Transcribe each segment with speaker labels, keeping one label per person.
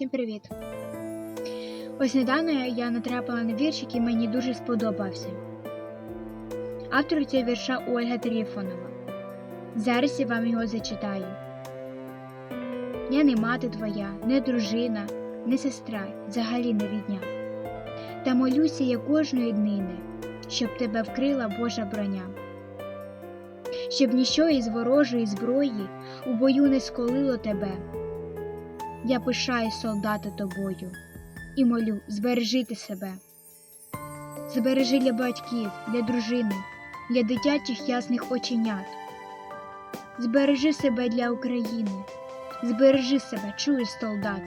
Speaker 1: Всім привіт! Ось недавно я натрапила на вірш, який мені дуже сподобався. Автор цього вірша Ольга Тріфонова. Зараз я вам його зачитаю. Я не мати твоя, не дружина, не сестра, взагалі не рідня. Та молюся я кожної днини, щоб тебе вкрила Божа броня. Щоб ніщо із ворожої зброї у бою не сколило тебе. Я пишаю, солдати, тобою і молю збережити себе. Збережи для батьків, для дружини, для дитячих ясних оченят. Збережи себе для України, збережи себе, чуєш, солдат.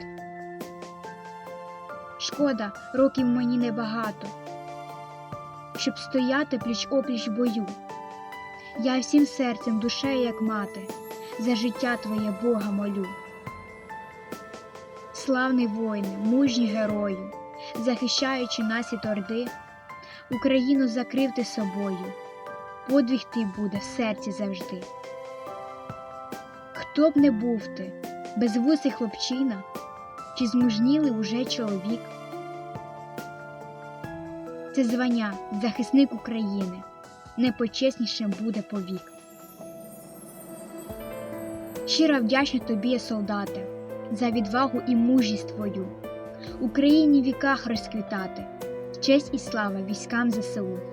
Speaker 1: Шкода, років мені небагато, щоб стояти пліч опліч бою. Я всім серцем, душею, як мати, за життя твоє Бога молю. Славний воїне, мужній герою, захищаючи нас від орди, Україну закрив ти собою, подвиг ти буде в серці завжди. Хто б не був ти, безвусий хлопчина, чи змужнілий уже чоловік? Це звання захисник України, найпочеснішим буде повік. Щиро вдячна тобі, солдате, за відвагу і мужність твою, Україні віках розквітати, честь і слава військам ЗСУ.